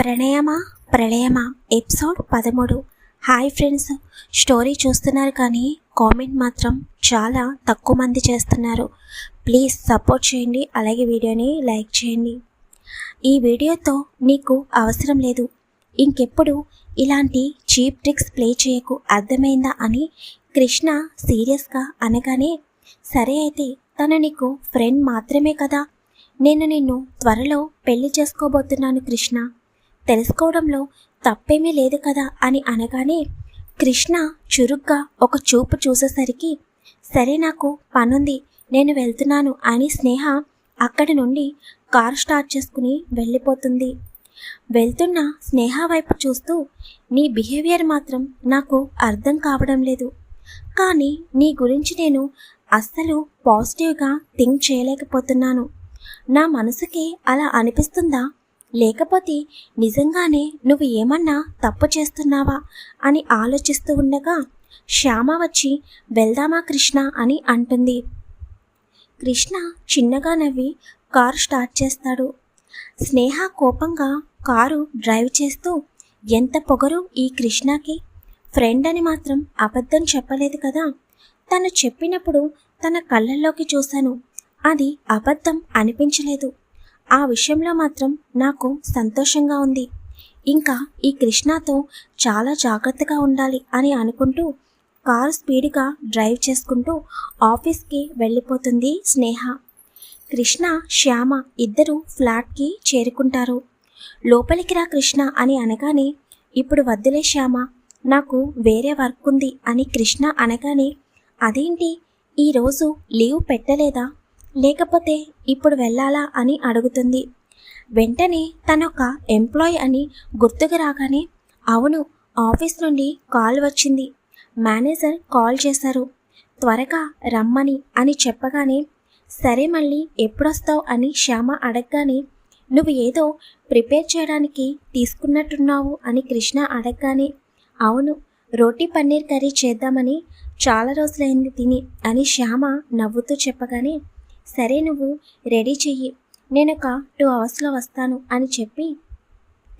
ప్రణయమా? ప్రళయమా? ఎపిసోడ్ పదమూడు. Hi friends. Story చూస్తున్నారు కానీ కామెంట్ మాత్రం చాలా తక్కువ మంది చేస్తున్నారు. ప్లీజ్ సపోర్ట్ చేయండి. అలాగే వీడియోని లైక్ చేయండి. ఈ వీడియోతో నీకు అవసరం లేదు. ఇంకెప్పుడు ఇలాంటి చీప్ ట్రిక్స్ ప్లే చేయకు అర్థమైందా అని కృష్ణ సీరియస్గా అనగానే సరే అయితే తను నీకు ఫ్రెండ్ మాత్రమే కదా? నేను నిన్ను త్వరలో పెళ్ళి చేసుకోబోతున్నాను కృష్ణ. తెలుసుకోవడంలో తప్పేమీ లేదు కదా అని అనగానే కృష్ణ చురుగ్గా ఒక చూపు చూసేసరికి సరే నాకు పనుంది నేను వెళ్తున్నాను అని స్నేహ అక్కడి నుండి కారు స్టార్ట్ చేసుకుని వెళ్ళిపోతుంది. వెళ్తున్న స్నేహ వైపు చూస్తూ నీ బిహేవియర్ మాత్రం నాకు అర్థం కావడం లేదు. కానీ నీ గురించి నేను అస్సలు పాజిటివ్గా థింక్ చేయలేకపోతున్నాను. నా మనసుకి అలా అనిపిస్తుందా? లేకపోతే నిజంగానే నువ్వు ఏమన్నా తప్పు చేస్తున్నావా అని ఆలోచిస్తూ ఉండగా శ్యామ వచ్చి వెళ్దామా కృష్ణ? అని అంటుంది. కృష్ణ చిన్నగా నవ్వి కారు స్టార్ట్ చేస్తాడు. స్నేహ కోపంగా కారు డ్రైవ్ చేస్తూ ఎంత పొగరు ఈ కృష్ణకి? ఫ్రెండ్ అని మాత్రం అబద్ధం చెప్పలేదు కదా? తను చెప్పినప్పుడు తన కళ్ళల్లోకి చూశాను. అది అబద్ధం అనిపించలేదు. ఆ విషయంలో మాత్రం నాకు సంతోషంగా ఉంది. ఇంకా ఈ కృష్ణతో చాలా జాగ్రత్తగా ఉండాలి అని అనుకుంటూ కారు స్పీడ్గా డ్రైవ్ చేసుకుంటూ ఆఫీస్కి వెళ్ళిపోతుంది స్నేహ. కృష్ణ శ్యామ ఇద్దరు ఫ్లాట్కి చేరుకుంటారు. లోపలికి రా కృష్ణ అని అనగానే ఇప్పుడు వద్దులే శ్యామ నాకు వేరే వర్క్ ఉంది అని కృష్ణ అనగానే అదేంటి? ఈరోజు లీవ్ పెట్టలేదా? లేకపోతే ఇప్పుడు వెళ్ళాలా అని అడుగుతుంది. వెంటనే తనొక ఎంప్లాయ్ అని గుర్తుకు రాగానే అవును ఆఫీస్ నుండి కాల్ వచ్చింది. మేనేజర్ కాల్ చేశారు. త్వరగా రమ్మని అని చెప్పగానే సరే మళ్ళీ ఎప్పుడొస్తావు అని శ్యామ అడగగానే నువ్వు ఏదో ప్రిపేర్ చేయడానికి తీసుకున్నట్టున్నావు అని కృష్ణ అడగగానే అవును రోటీ పన్నీర్ కర్రీ చేద్దామని చాలా రోజులైంది తిని అని శ్యామ నవ్వుతూ చెప్పగానే సరే నువ్వు రెడీ చెయ్యి. నేను ఒక టూ అవర్స్లో వస్తాను అని చెప్పి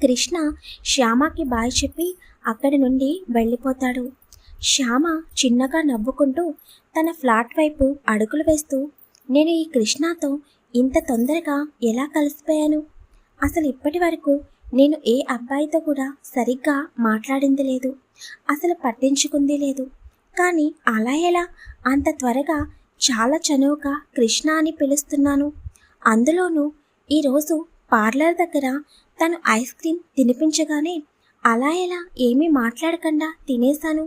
కృష్ణ శ్యామకి బాయ్ చెప్పి అక్కడి నుండి వెళ్ళిపోతాడు. శ్యామ చిన్నగా నవ్వుకుంటూ తన ఫ్లాట్ వైపు అడుగులు వేస్తూ నేను ఈ కృష్ణతో ఇంత తొందరగా ఎలా కలిసిపోయాను? అసలు ఇప్పటి వరకు నేను ఏ అబ్బాయితో కూడా సరిగ్గా మాట్లాడింది లేదు. అసలు పట్టించుకుంది లేదు. కానీ అలా ఎలా? అంత త్వరగా చాలా చనువుగా కృష్ణ అని పిలుస్తున్నాను. అందులోనూ ఈరోజు పార్లర్ దగ్గర తను ఐస్ క్రీమ్ తినిపించగానే అలా ఎలా ఏమీ మాట్లాడకుండా తినేశాను.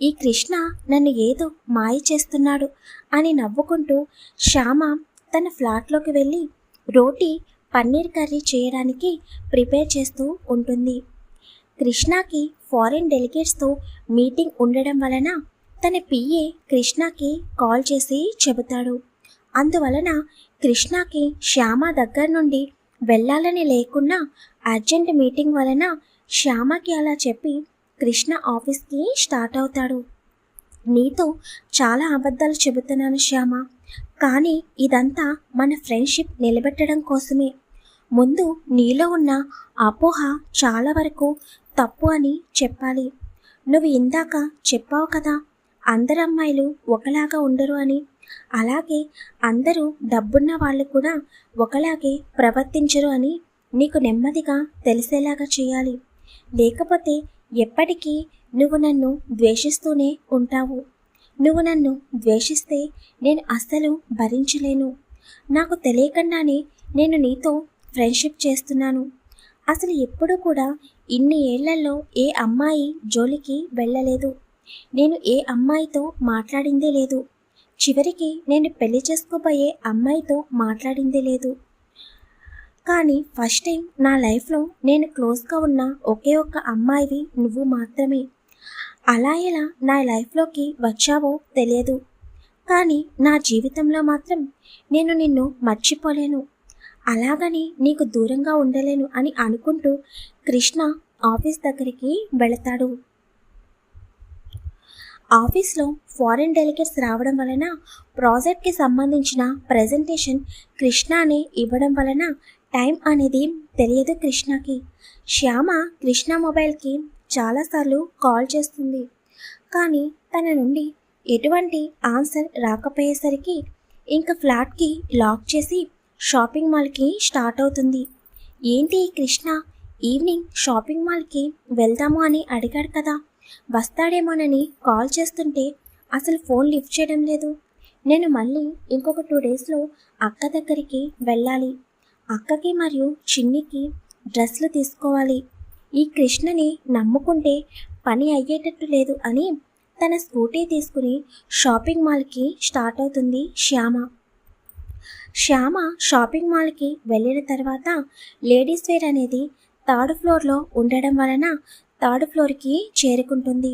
ఈ కృష్ణ నన్ను ఏదో మాయ చేస్తున్నాడు అని నవ్వుకుంటూ శ్యామ తన ఫ్లాట్లోకి వెళ్ళి రోటీ పన్నీర్ కర్రీ చేయడానికి ప్రిపేర్ చేస్తూ ఉంటుంది. కృష్ణకి ఫారిన్ డెలిగేట్స్తో మీటింగ్ ఉండడం వలన తన పిఏ కృష్ణకి కాల్ చేసి చెబుతాడు. అందువలన కృష్ణకి శ్యామ దగ్గర నుండి వెళ్ళాలని లేకున్నా అర్జెంట్ మీటింగ్ వలన శ్యామకి అలా చెప్పి కృష్ణ ఆఫీస్కి స్టార్ట్ అవుతాడు. నీతో చాలా అబద్ధాలు చెబుతున్నాను శ్యామ. కానీ ఇదంతా మన ఫ్రెండ్షిప్ నిలబెట్టడం కోసమే. ముందు నీలో ఉన్న అపోహ చాలా వరకు తప్పు అని చెప్పాలి. నువ్వు ఇందాక చెప్పావు కదా అందరు అమ్మాయిలు ఒకలాగా ఉండరు అని. అలాగే అందరూ డబ్బున్న వాళ్ళు కూడా ఒకలాగే ప్రవర్తించరు అని నీకు నెమ్మదిగా తెలిసేలాగా చేయాలి. లేకపోతే ఎప్పటికీ నువ్వు నన్ను ద్వేషిస్తూనే ఉంటావు. నువ్వు నన్ను ద్వేషిస్తే నేను అస్సలు భరించలేను. నాకు తెలియకుండానే నేను నీతో ఫ్రెండ్షిప్ చేస్తున్నాను. అసలు ఎప్పుడూ కూడా ఇన్ని ఏళ్ళలో ఏ అమ్మాయి జోలికి వెళ్ళలేదు. నేను ఏ అమ్మాయితో మాట్లాడిందే లేదు. చివరికి నేను పెళ్ళి చేసుకోబోయే అమ్మాయితో మాట్లాడిందే లేదు. కానీ ఫస్ట్ టైం నా లైఫ్లో నేను క్లోజ్గా ఉన్న ఒకే ఒక్క అమ్మాయివి నువ్వు మాత్రమే. అలా ఎలా నా లైఫ్లోకి వచ్చావో తెలియదు. కానీ నా జీవితంలో మాత్రం నేను నిన్ను మర్చిపోలేను. అలాగని నీకు దూరంగా ఉండలేను అని అనుకుంటూ కృష్ణ ఆఫీస్ దగ్గరికి వెళతాడు. ఆఫీస్లో ఫారిన్ డెలిగేట్స్ రావడం వలన ప్రాజెక్ట్కి సంబంధించిన ప్రజెంటేషన్ కృష్ణానే ఇవ్వడం వలన టైం అనేది తెలియదు కృష్ణకి. శ్యామ కృష్ణ మొబైల్కి చాలాసార్లు కాల్ చేస్తుంది. కానీ తన నుండి ఎటువంటి ఆన్సర్ రాకపోయేసరికి ఇంకా ఫ్లాట్కి లాక్ చేసి షాపింగ్ మాల్కి స్టార్ట్ అవుతుంది. ఏంటి కృష్ణ? ఈవినింగ్ షాపింగ్ మాల్కి వెళ్దాము అని అడిగాడు కదా. వస్తాడేమోనని కాల్ చేస్తుంటే అసలు ఫోన్ లిఫ్ట్ చేయడం లేదు. నేను మళ్ళీ ఇంకొక టూ డేస్లో అక్క దగ్గరికి వెళ్ళాలి. అక్కకి మరియు చిన్నికి డ్రెస్లు తీసుకోవాలి. ఈ కృష్ణని నమ్ముకుంటే పని అయ్యేటట్టు లేదు అని తన స్కూటీ తీసుకుని షాపింగ్ మాల్కి స్టార్ట్ అవుతుంది శ్యామ. శ్యామ షాపింగ్ మాల్కి వెళ్ళిన తర్వాత లేడీస్ వేర్ అనేది థర్డ్ ఫ్లోర్లో ఉండడం వలన థర్డ్ ఫ్లోర్కి చేరుకుంటుంది.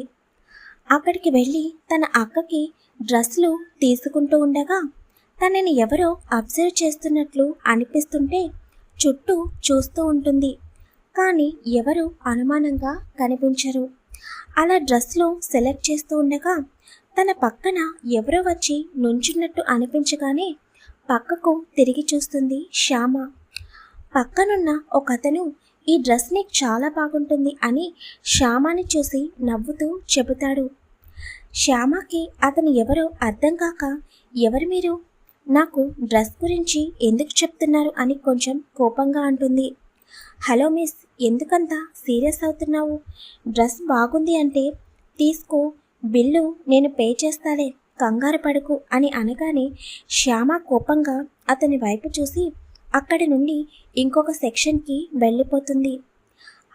అక్కడికి వెళ్ళి తన అక్కకి డ్రెస్సులు తీసుకుంటూ ఉండగా తనని ఎవరో అబ్జర్వ్ చేస్తున్నట్లు అనిపిస్తుంటే చుట్టూ చూస్తూ ఉంటుంది. కానీ ఎవరు అనుమానంగా కనిపించరు. అలా డ్రెస్సులు సెలెక్ట్ చేస్తూ ఉండగా తన పక్కన ఎవరో వచ్చి నుంచున్నట్టు అనిపించగానే పక్కకు తిరిగి చూస్తుంది శ్యామ. పక్కనున్న ఒక అతను ఈ డ్రెస్ నీకు చాలా బాగుంటుంది అని శ్యామాని చూసి నవ్వుతూ చెబుతాడు. శ్యామకి అతను ఎవరో అర్థం కాక ఎవరు మీరు? నాకు డ్రెస్ గురించి ఎందుకు చెప్తున్నారు అని కొంచెం కోపంగా అంటుంది. హలో మిస్ ఎందుకంత సీరియస్ అవుతున్నావు? డ్రెస్ బాగుంది అంటే తీసుకో బిల్లు నేను పే చేస్తాలే కంగారు పడుకు అని అనగానే శ్యామ కోపంగా అతని వైపు చూసి అక్కడి నుండి ఇంకొక సెక్షన్కి వెళ్ళిపోతుంది.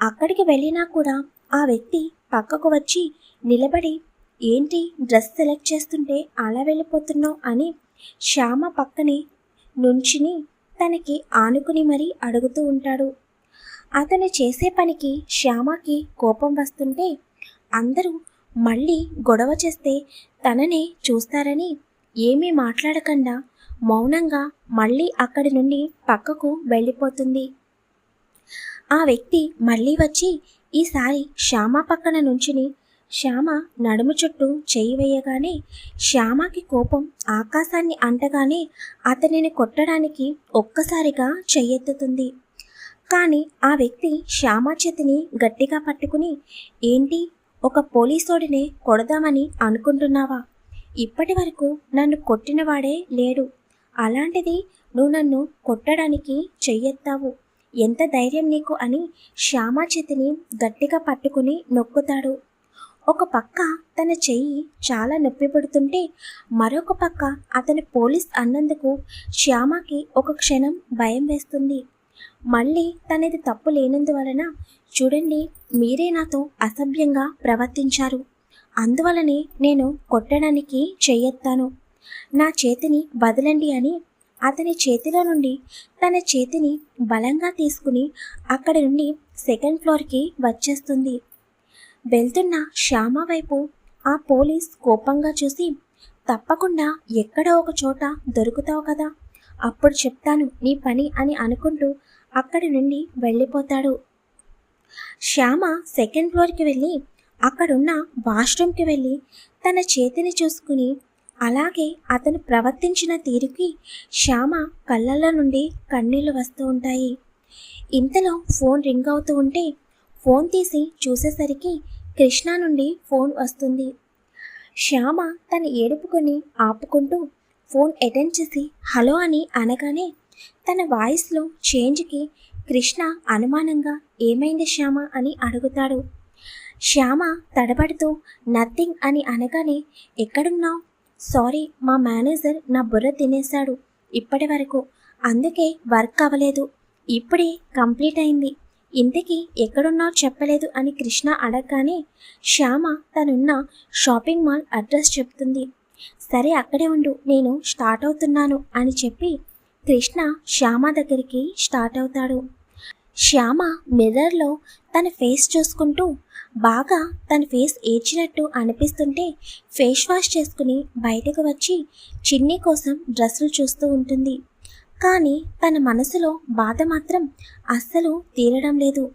అక్కడికి వెళ్ళినా కూడా ఆ వ్యక్తి పక్కకు వచ్చి నిలబడి ఏంటి డ్రెస్ సెలెక్ట్ చేస్తుంటే అలా వెళ్ళిపోతున్నావు? అని శ్యామ పక్కనే నుంచిని తనకి ఆనుకుని మరీ అడుగుతూ ఉంటాడు. అతను చేసే పనికి శ్యామకి కోపం వస్తుంటే అందరూ మళ్ళీ గొడవ చేస్తే తననే చూస్తారని ఏమీ మాట్లాడకుండా మౌనంగా మళ్ళీ అక్కడి నుండి పక్కకు వెళ్ళిపోతుంది. ఆ వ్యక్తి మళ్ళీ వచ్చి ఈసారి శ్యామ పక్కన నుంచుని శ్యామ నడుము చుట్టూ చేయి వేయగానే శ్యామకి కోపం ఆకాశాన్ని అంటగానే అతనిని కొట్టడానికి ఒక్కసారిగా చెయ్యెత్తుతుంది. కానీ ఆ వ్యక్తి శ్యామ చేతిని గట్టిగా పట్టుకుని ఏంటి? ఒక పోలీసోడినే కొడదామని అనుకుంటున్నావా? ఇప్పటి వరకు నన్ను కొట్టినవాడే లేడు. అలాంటిది నువ్వు నన్ను కొట్టడానికి చెయ్యెత్తావు. ఎంత ధైర్యం నీకు అని శ్యామ చేతిని గట్టిగా పట్టుకుని నొక్కుతాడు. ఒక పక్క తన చెయ్యి చాలా నొప్పి పడుతుంటే మరొక పక్క అతని పోలీస్ అన్నందుకు శ్యామకి ఒక క్షణం భయం వేస్తుంది. మళ్ళీ తనది తప్పు లేనందువలన చూడండి మీరే నాతో అసభ్యంగా ప్రవర్తించారు. అందువలనే నేను కొట్టడానికి చెయ్యెత్తాను. నా చేతిని వదలండి అని అతని చేతిలో నుండి తన చేతిని బలంగా తీసుకుని అక్కడి నుండి సెకండ్ ఫ్లోర్కి వచ్చేస్తుంది. వెళ్తున్న శ్యామ వైపు ఆ పోలీస్ కోపంగా చూసి తప్పకుండా ఎక్కడో ఒక చోట దొరుకుతావు కదా అప్పుడు చెప్తాను నీ పని అని అనుకుంటూ అక్కడి నుండి వెళ్ళిపోతాడు. శ్యామ సెకండ్ ఫ్లోర్కి వెళ్ళి అక్కడున్న వాష్రూమ్కి వెళ్ళి తన చేతిని చూసుకుని అలాగే అతను ప్రవర్తించిన తీరుకి శ్యామ కళ్ళల నుండి కన్నీళ్ళు వస్తూ ఉంటాయి. ఇంతలో ఫోన్ రింగ్ అవుతూ ఉంటే ఫోన్ తీసి చూసేసరికి కృష్ణ నుండి ఫోన్ వస్తుంది. శ్యామ తన ఏడుపుకొని ఆపుకుంటూ ఫోన్ అటెండ్ చేసి హలో అని అనగానే తన వాయిస్లో చేంజ్కి కృష్ణ అనుమానంగా ఏమైంది శ్యామ అని అడుగుతాడు. శ్యామ తడబడుతూ నథింగ్ అని అనగానే ఎక్కడున్నావు? సారీ మా మేనేజర్ నా బుర్ర తినేశాడు. ఇప్పటి వరకు. అందుకే వర్క్ అవ్వలేదు. ఇప్పుడే కంప్లీట్ అయింది. ఇంతకీ ఎక్కడున్నావు చెప్పలేదు అని కృష్ణ అడగగానే శ్యామ తనున్న షాపింగ్ మాల్ అడ్రస్ చెప్తుంది. సరే అక్కడే ఉండు. నేను స్టార్ట్ అవుతున్నాను అని చెప్పి కృష్ణ శ్యామ దగ్గరికి స్టార్ట్ అవుతాడు. శ్యామ మిర్రర్లో తన ఫేస్ చూసుకుంటూ బాగా తన ఫేస్ ఏడ్చినట్టు అనిపిస్తుంటే ఫేస్ వాష్ చేసుకుని బయటకు వచ్చి చిన్ని కోసం డ్రెస్సులు చూస్తూ ఉంటుంది. కానీ తన మనసులో బాధ మాత్రం అస్సలు తీరడం లేదు.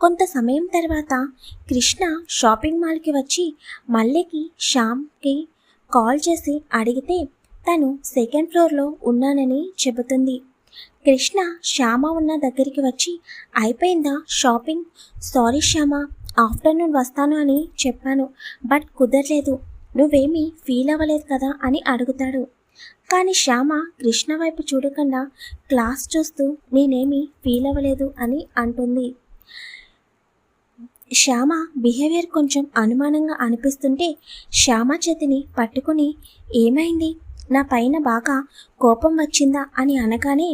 కొంత సమయం తర్వాత కృష్ణ షాపింగ్ మాల్కి వచ్చి మల్లికి శ్యామ్కి కాల్ చేసి అడిగితే తను సెకండ్ ఫ్లోర్లో ఉన్నానని చెబుతుంది. కృష్ణ శ్యామ ఉన్న దగ్గరికి వచ్చి అయిపోయిందా షాపింగ్? సారీ శ్యామ ఆఫ్టర్నూన్ వస్తాను అని చెప్పాను బట్ కుదరలేదు. నువ్వేమీ ఫీల్ అవ్వలేదు కదా అని అడుగుతాడు. కానీ శ్యామ కృష్ణ వైపు చూడకుండా క్లాస్ చూస్తూ నేనేమీ ఫీల్ అవ్వలేదు అని అంటుంది. శ్యామ బిహేవియర్ కొంచెం అనుమానంగా అనిపిస్తుంటే శ్యామ చేతిని పట్టుకుని ఏమైంది? నా పైన బాగా కోపం వచ్చిందా అని అనగానే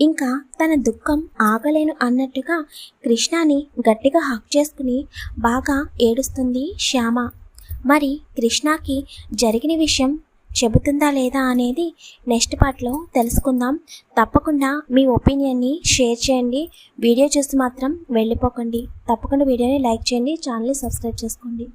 ఇంకా తన దుఃఖం ఆగలేను అన్నట్టుగా కృష్ణాని గట్టిగా హక్ చేసుకుని బాగా ఏడుస్తుంది శ్యామ. మరి కృష్ణకి జరిగిన విషయం చెబుతుందా లేదా అనేది నెక్స్ట్ పార్ట్లో తెలుసుకుందాం. తప్పకుండా మీ ఒపీనియన్ని షేర్ చేయండి. వీడియో చూసి మాత్రం వెళ్ళిపోకండి. తప్పకుండా వీడియోని లైక్ చేయండి. ఛానల్ని సబ్స్క్రైబ్ చేసుకోండి.